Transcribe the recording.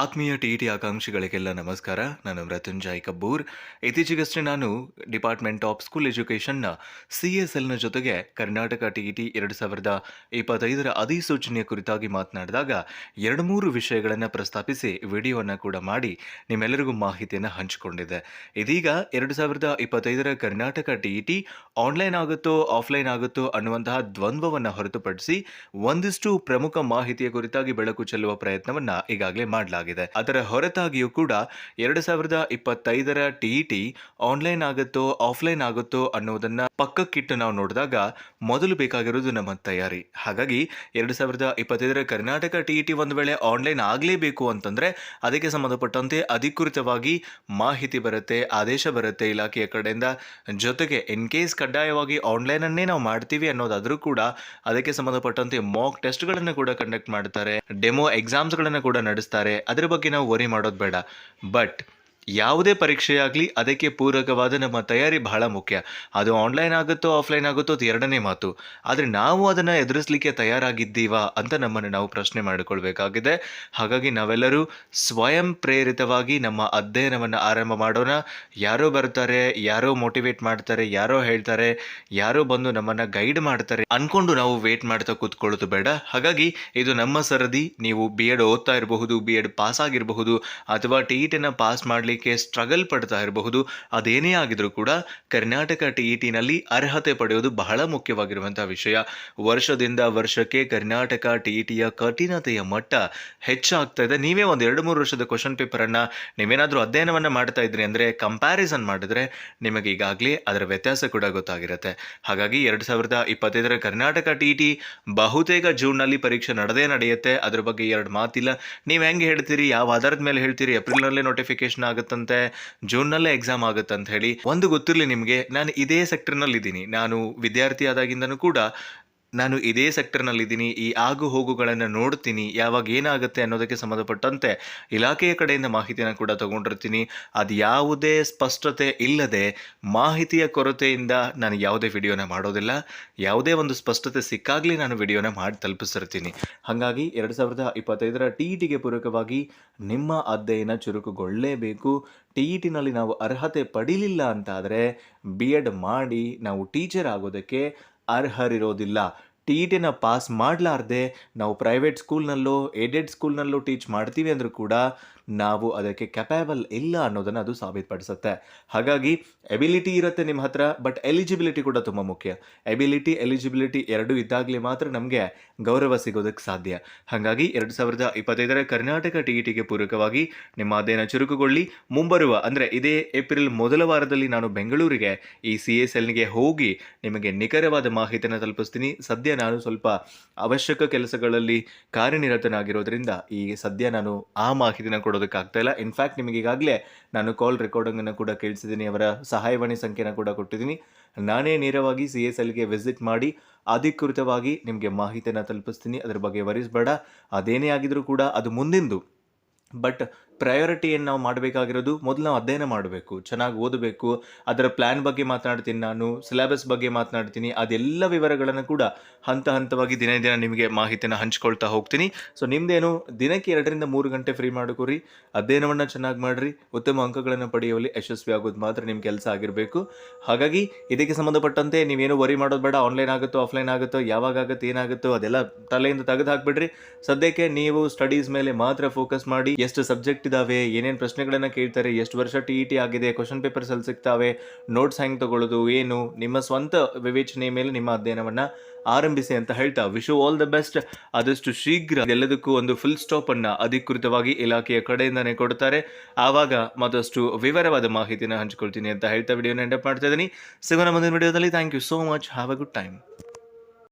ಆತ್ಮೀಯ T T ಆಕಾಂಕ್ಷಿಗಳಿಗೆಲ್ಲ ನಮಸ್ಕಾರ. ನಾನು ಮೃತ್ಯುಂಜಯ್ ಕಬ್ಬೂರ್. ಇತ್ತೀಚೆಗಷ್ಟೇ ನಾನು ಡಿಪಾರ್ಟ್ಮೆಂಟ್ ಆಫ್ ಸ್ಕೂಲ್ ಎಜುಕೇಷನ್ನ ಸಿ ಎಸ್ ಎಲ್ನ ಜೊತೆಗೆ ಕರ್ನಾಟಕ ಟಿ ಟಿ ಎರಡು ಸಾವಿರದ ಇಪ್ಪತ್ತೈದರ ಅಧಿಸೂಚನೆಯ ಕುರಿತಾಗಿ ಮಾತನಾಡಿದಾಗ ಎರಡು ಮೂರು ವಿಷಯಗಳನ್ನು ಪ್ರಸ್ತಾಪಿಸಿ ವಿಡಿಯೋವನ್ನು ಕೂಡ ಮಾಡಿ ನಿಮ್ಮೆಲ್ಲರಿಗೂ ಮಾಹಿತಿಯನ್ನು ಹಂಚಿಕೊಂಡಿದ್ದೆ. ಇದೀಗ ಎರಡು ಸಾವಿರದ ಇಪ್ಪತ್ತೈದರ ಕರ್ನಾಟಕ ಟಿ ಟಿ ಆನ್ಲೈನ್ ಆಗುತ್ತೋ, ಆಫ್ಲೈನ್ ಆಗುತ್ತೋ ಅನ್ನುವಂತಹ ದ್ವಂದ್ವವನ್ನು ಹೊರತುಪಡಿಸಿ ಒಂದಿಷ್ಟು ಪ್ರಮುಖ ಮಾಹಿತಿಯ ಕುರಿತಾಗಿ ಬೆಳಕು ಚೆಲ್ಲುವ ಪ್ರಯತ್ನವನ್ನು ಈಗಾಗಲೇ ಮಾಡಲಾಗಿದೆ. ಅದರ ಹೊರತಾಗಿಯೂ ಕೂಡ ಎರಡು ಸಾವಿರದ ಇಪ್ಪತ್ತೈದರ ಟಿಇಟಿ ಆನ್ಲೈನ್ ಆಗುತ್ತೋ, ಆಫ್ಲೈನ್ ಆಗುತ್ತೋ ಅನ್ನೋದನ್ನ ಪಕ್ಕಕ್ಕಿಟ್ಟು ನಾವು ನೋಡಿದಾಗ ಮೊದಲು ಬೇಕಾಗಿರೋದು ನಮ್ಮ ತಯಾರಿ. ಹಾಗಾಗಿ ಎರಡು ಸಾವಿರದ ಇಪ್ಪತ್ತೈದರ ಕರ್ನಾಟಕ ಟಿಇಟಿ ಒಂದು ವೇಳೆ ಆನ್ಲೈನ್ ಆಗಲೇಬೇಕು ಅಂತಂದ್ರೆ ಅದಕ್ಕೆ ಸಂಬಂಧಪಟ್ಟಂತೆ ಅಧಿಕೃತವಾಗಿ ಮಾಹಿತಿ ಬರುತ್ತೆ, ಆದೇಶ ಬರುತ್ತೆ ಇಲಾಖೆಯ ಕಡೆಯಿಂದ. ಜೊತೆಗೆ ಇನ್ ಕೇಸ್ ಕಡ್ಡಾಯವಾಗಿ ಆನ್ಲೈನ್ ಅನ್ನೇ ನಾವು ಮಾಡ್ತೀವಿ ಅನ್ನೋದಾದ್ರೂ ಕೂಡ ಅದಕ್ಕೆ ಸಂಬಂಧಪಟ್ಟಂತೆ ಮಾಕ್ ಟೆಸ್ಟ್ಗಳನ್ನು ಕೂಡ ಕಂಡಕ್ಟ್ ಮಾಡ್ತಾರೆ. ಡೆಮೋ ಎಕ್ಸಾಮ್ಸ್ಗಳನ್ನು ಕೂಡ ನಡೆಸ್ತಾರೆ. ಅದರ ಬಗ್ಗೆ ನಾವು ವರಿ ಮಾಡೋದು ಬೇಡ. ಬಟ್ ಯಾವುದೇ ಪರೀಕ್ಷೆಯಾಗಲಿ ಅದಕ್ಕೆ ಪೂರಕವಾದ ನಮ್ಮ ತಯಾರಿ ಬಹಳ ಮುಖ್ಯ. ಅದು ಆನ್ಲೈನ್ ಆಗುತ್ತೋ ಆಫ್ಲೈನ್ ಆಗುತ್ತೋ ಅದು ಎರಡನೇ ಮಾತು. ಆದರೆ ನಾವು ಅದನ್ನು ಎದುರಿಸಲಿಕ್ಕೆ ತಯಾರಾಗಿದ್ದೀವಾ ಅಂತ ನಮ್ಮನ್ನು ನಾವು ಪ್ರಶ್ನೆ ಮಾಡಿಕೊಳ್ಬೇಕಾಗಿದೆ. ಹಾಗಾಗಿ ನಾವೆಲ್ಲರೂ ಸ್ವಯಂ ಪ್ರೇರಿತವಾಗಿ ನಮ್ಮ ಅಧ್ಯಯನವನ್ನು ಆರಂಭ ಮಾಡೋಣ. ಯಾರೋ ಬರ್ತಾರೆ ಯಾರೋ ಮೋಟಿವೇಟ್ ಮಾಡ್ತಾರೆ, ಯಾರೋ ಹೇಳ್ತಾರೆ, ಯಾರೋ ಬಂದು ನಮ್ಮನ್ನು ಗೈಡ್ ಮಾಡ್ತಾರೆ ಅಂದ್ಕೊಂಡು ನಾವು ವೇಟ್ ಮಾಡ್ತಾ ಕೂತ್ಕೊಳ್ಳೋದು ಬೇಡ. ಹಾಗಾಗಿ ಇದು ನಮ್ಮ ಸರದಿ. ನೀವು ಬಿ ಎಡ್ ಓದ್ತಾ ಇರಬಹುದು ಬಿ ಎಡ್ ಪಾಸ್ ಆಗಿರಬಹುದು ಅಥವಾ ಟಿ ಇ ಟಿನ ಪಾಸ್ ಮಾಡಲಿಕ್ಕೆ ಸ್ಟ್ರಗಲ್ ಪಡ್ತಾ ಇರಬಹುದು? ಅದೇನೇ ಆಗಿದ್ರೂ ಕೂಡ ಕರ್ನಾಟಕ ಟಿ ಇ ಟಿನಲ್ಲಿ ಅರ್ಹತೆ ಪಡೆಯೋದು ಬಹಳ ಮುಖ್ಯವಾಗಿರುವಂತಹ ವಿಷಯ. ವರ್ಷದಿಂದ ವರ್ಷಕ್ಕೆ ಕರ್ನಾಟಕ ಟಿಇಟಿಯ ಟಿಯ ಕಠಿಣತೆಯ ಮಟ್ಟ ಹೆಚ್ಚಾಗ್ತಾ ಇದೆ. ನೀವೇ ಒಂದು ಎರಡು ಮೂರು ವರ್ಷದ ಕ್ವಶನ್ ಅನ್ನ ನೀವೇನಾದರೂ ಅಧ್ಯಯನವನ್ನು ಮಾಡ್ತಾ ಇದ್ರಿ ಅಂದ್ರೆ ಕಂಪ್ಯಾರಿಸನ್ ಮಾಡಿದ್ರೆ ನಿಮಗೆ ಈಗಾಗಲೇ ಅದರ ವ್ಯತ್ಯಾಸ ಕೂಡ ಗೊತ್ತಾಗಿರುತ್ತೆ. ಹಾಗಾಗಿ ಎರಡು ಸಾವಿರದ ಇಪ್ಪತ್ತೈದರ ಕರ್ನಾಟಕ ಟಿ ಟಿ ಬಹುತೇಕ ಜೂನ್ನಲ್ಲಿ ಪರೀಕ್ಷೆ ನಡೆದೇ ನಡೆಯುತ್ತೆ. ಅದ್ರ ಬಗ್ಗೆ ಎರಡು ಮಾತಿಲ್ಲ. ನೀವು ಹೆಂಗೆ ಹೇಳ್ತೀರಿ? ಯಾವ ಆಧಾರದ ಮೇಲೆ ಹೇಳ್ತೀರಿ? ಏಪ್ರಿಲ್ನಲ್ಲೇ ನೋಟಿಫಿಕೇಶನ್ ಆಗುತ್ತಂತೆ, ಜೂನ್ನಲ್ಲೇ ಎಕ್ಸಾಮ್ ಆಗುತ್ತೆ ಅಂತ ಹೇಳಿ ಒಂದು ಗೊತ್ತಿರಲಿ ನಿಮಗೆ, ನಾನು ಇದೇ ಸೆಕ್ಟರ್ನಲ್ಲಿ ಇದ್ದೀನಿ ನಾನು ವಿದ್ಯಾರ್ಥಿ ಆದಾಗಿಂದನೂ ಕೂಡ ನಾನು ಇದೇ ಸೆಕ್ಟರ್ನಲ್ಲಿದ್ದೀನಿ ಈ ಆಗು ಹೋಗುಗಳನ್ನು ನೋಡ್ತೀನಿ, ಯಾವಾಗ ಏನಾಗುತ್ತೆ ಅನ್ನೋದಕ್ಕೆ ಸಂಬಂಧಪಟ್ಟಂತೆ ಇಲಾಖೆಯ ಕಡೆಯಿಂದ ಮಾಹಿತಿಯನ್ನು ಕೂಡ ತಗೊಂಡಿರ್ತೀನಿ. ಅದು ಯಾವುದೇ ಸ್ಪಷ್ಟತೆ ಇಲ್ಲದೆ ಮಾಹಿತಿಯ ಕೊರತೆಯಿಂದ ನಾನು ಯಾವುದೇ ವಿಡಿಯೋನ ಮಾಡೋದಿಲ್ಲ. ಯಾವುದೇ ಒಂದು ಸ್ಪಷ್ಟತೆ ಸಿಕ್ಕಾಗಲಿ ನಾನು ವಿಡಿಯೋನ ಮಾಡಿ ತಲುಪಿಸಿರ್ತೀನಿ. ಹಾಗಾಗಿ ಎರಡು ಸಾವಿರದ ಇಪ್ಪತ್ತೈದರ ಟಿ ಇ ಪೂರಕವಾಗಿ ನಿಮ್ಮ ಅಧ್ಯಯನ ಚುರುಕುಗೊಳ್ಳಲೇಬೇಕು ಟಿ ಇ ಟಿನಲ್ಲಿ ನಾವು ಅರ್ಹತೆ ಪಡೀಲಿಲ್ಲ ಅಂತಾದರೆ ಬಿ ಎಡ್ ಮಾಡಿ ನಾವು ಟೀಚರ್ ಆಗೋದಕ್ಕೆ ಅರ್ಹರಿರೋದಿಲ್ಲ. ಟಿ ಇ ಟಿನ ಪಾಸ್ ಮಾಡಲಾರ್ದೆ ನಾವು ಪ್ರೈವೇಟ್ ಸ್ಕೂಲ್ನಲ್ಲೋ ಏಡೆಡ್ ಸ್ಕೂಲ್ನಲ್ಲೋ ಟೀಚ್ ಮಾಡ್ತೀವಿ ಅಂದರೂ ಕೂಡ ನಾವು ಅದಕ್ಕೆ ಕೆಪೇಬಲ್ ಇಲ್ಲ ಅನ್ನೋದನ್ನು ಅದು ಸಾಬೀತುಪಡಿಸುತ್ತೆ. ಹಾಗಾಗಿ ಎಬಿಲಿಟಿ ಇರುತ್ತೆ ನಿಮ್ಮ ಹತ್ರ ಬಟ್ ಎಲಿಜಿಬಿಲಿಟಿ ಕೂಡ ತುಂಬ ಮುಖ್ಯ. ಎಬಿಲಿಟಿ ಎಲಿಜಿಬಿಲಿಟಿ ಎರಡೂ ಇದ್ದಾಗಲೇ ಮಾತ್ರ ನಮಗೆ ಗೌರವ ಸಿಗೋದಕ್ಕೆ ಸಾಧ್ಯ. ಹಾಗಾಗಿ ಎರಡು ಸಾವಿರದ ಇಪ್ಪತ್ತೈದರ ಕರ್ನಾಟಕ ಟಿ ಇ ಟಿಗೆ ಪೂರಕವಾಗಿ ನಿಮ್ಮ ಅಧ್ಯಯನ ಚುರುಕುಗೊಳ್ಳಿ. ಮುಂಬರುವ, ಅಂದರೆ ಇದೇ ಏಪ್ರಿಲ್ ಮೊದಲ ವಾರದಲ್ಲಿ ನಾನು ಬೆಂಗಳೂರಿಗೆ ಈ ಸಿ ಎಸ್ ಎಲ್ಗೆ ಹೋಗಿ ನಿಮಗೆ ನಿಖರವಾದ ಮಾಹಿತಿಯನ್ನು ತಲುಪಿಸ್ತೀನಿ. ಸದ್ಯ ನಾನು ಸ್ವಲ್ಪ ಅವಶ್ಯಕ ಕೆಲಸಗಳಲ್ಲಿ ಕಾರ್ಯನಿರತನಾಗಿರೋದ್ರಿಂದ ಈ ಸದ್ಯ ನಾನು ಆ ಮಾಹಿತಿನ ಕೊಡೋದಕ್ಕಾಗ್ತಾ ಇಲ್ಲ. ಇನ್ಫ್ಯಾಕ್ಟ್ ನಿಮಗೆ ಈಗಾಗಲೇ ನಾನು ಕಾಲ್ ರೆಕಾರ್ಡಿಂಗನ್ನು ಕೂಡ ಕೇಳಿಸಿದ್ದೀನಿ. ಅವರ ಸಹಾಯವಾಣಿ ಸಂಖ್ಯೆನ ಕೂಡ ಕೊಟ್ಟಿದ್ದೀನಿ. ನಾನೇ ನೇರವಾಗಿ ಸಿ ಎಸ್ ಎಲ್ಗೆ ವಿಸಿಟ್ ಮಾಡಿ ಅಧಿಕೃತವಾಗಿ ನಿಮಗೆ ಮಾಹಿತಿಯನ್ನು ತಲುಪಿಸ್ತೀನಿ. ಅದರ ಬಗ್ಗೆ ವರಿಸಬೇಡ ಅದೇನೇ ಆಗಿದ್ರೂ ಕೂಡ ಅದು ಮುಂದಿಂದು. ಬಟ್ ಪ್ರಯಾರಿಟಿಯನ್ನು ನಾವು ಮಾಡಬೇಕಾಗಿರೋದು ಮೊದಲು ನಾವು ಅಧ್ಯಯನ ಮಾಡಬೇಕು, ಚೆನ್ನಾಗಿ ಓದಬೇಕು, ಅದರ ಪ್ಲ್ಯಾನ್ ಬಗ್ಗೆ ಮಾತನಾಡ್ತೀನಿ ನಾನು ಸಿಲೆಬಸ್ ಬಗ್ಗೆ ಮಾತನಾಡ್ತೀನಿ, ಅದೆಲ್ಲ ವಿವರಗಳನ್ನು ಕೂಡ ಹಂತ ಹಂತವಾಗಿ ದಿನೇ ದಿನ ನಿಮಗೆ ಮಾಹಿತಿನ ಹಂಚ್ಕೊಳ್ತಾ ಹೋಗ್ತೀನಿ. ಸೊ ನಿಮ್ಮದೇನು ದಿನಕ್ಕೆ ಎರಡರಿಂದ ಮೂರು ಗಂಟೆ ಫ್ರೀ ಮಾಡ್ಕೊರಿ, ಅಧ್ಯಯನವನ್ನು ಚೆನ್ನಾಗಿ ಮಾಡಿರಿ, ಉತ್ತಮ ಅಂಕಗಳನ್ನು ಪಡೆಯುವಲ್ಲಿ ಯಶಸ್ವಿ ಆಗೋದು ಮಾತ್ರ ನಿಮ್ಮ ಕೆಲಸ ಆಗಿರಬೇಕು. ಹಾಗಾಗಿ ಇದಕ್ಕೆ ಸಂಬಂಧಪಟ್ಟಂತೆ ನೀವೇನು ವರಿ ಮಾಡೋದು ಬೇಡ ಆನ್ಲೈನ್ ಆಗುತ್ತೋ ಆಫ್ಲೈನ್ ಆಗುತ್ತೋ, ಯಾವಾಗ ಆಗುತ್ತೋ, ಏನಾಗುತ್ತೋ ಅದೆಲ್ಲ ತಲೆಯಿಂದ ತೆಗೆದು ಹಾಕ್ಬಿಡ್ರಿ. ಸದ್ಯಕ್ಕೆ ನೀವು ಸ್ಟಡೀಸ್ ಮೇಲೆ ಮಾತ್ರ ಫೋಕಸ್ ಮಾಡಿ, ಎಷ್ಟು ಸಬ್ಜೆಕ್ಟ್ ಇದಾವೆ ಏನೇನು ಪ್ರಶ್ನೆಗಳನ್ನು ಕೇಳ್ತಾರೆ? ಎಷ್ಟು ವರ್ಷ ಟಿ ಇ ಟಿ ಆಗಿದೆ? ಕ್ವಶನ್ ಪೇಪರ್ಸ್ ಅಲ್ಲಿ ಸಿಗ್ತಾವೆ. ನೋಟ್ಸ್ ಹೆಂಗೆ ತಗೊಳ್ಳೋದು? ಏನು? ನಿಮ್ಮ ಸ್ವಂತ ವಿವೇಚನೆ ಮೇಲೆ ನಿಮ್ಮ ಅಧ್ಯಯನವನ್ನು ಆರಂಭಿಸಿ ಅಂತ ಹೇಳ್ತಾ ವಿಶ್ ಆಲ್ ದ ಬೆಸ್ಟ್. ಆದಷ್ಟು ಶೀಘ್ರ ಎಲ್ಲದಕ್ಕೂ ಒಂದು ಫುಲ್ ಸ್ಟಾಪ್ ಅನ್ನ ಅಧಿಕೃತವಾಗಿ ಇಲಾಖೆಯ ಕಡೆಯಿಂದಾನೇ ಕೊಡ್ತಾರೆ. ಆವಾಗ ಮತ್ತಷ್ಟು ವಿವರವಾದ ಮಾಹಿತಿನ ಹಂಚಿಕೊಳ್ತೀನಿ ಅಂತ ಹೇಳ್ತಾ ವಿಡಿಯೋನ ಎಂಡಪ್ ಮಾಡ್ತಾ ಇದ್ದೀನಿ. ಸಿಗೋಣ ಮುಂದಿನ ವಿಡಿಯೋದಲ್ಲಿ thank you so much have a good time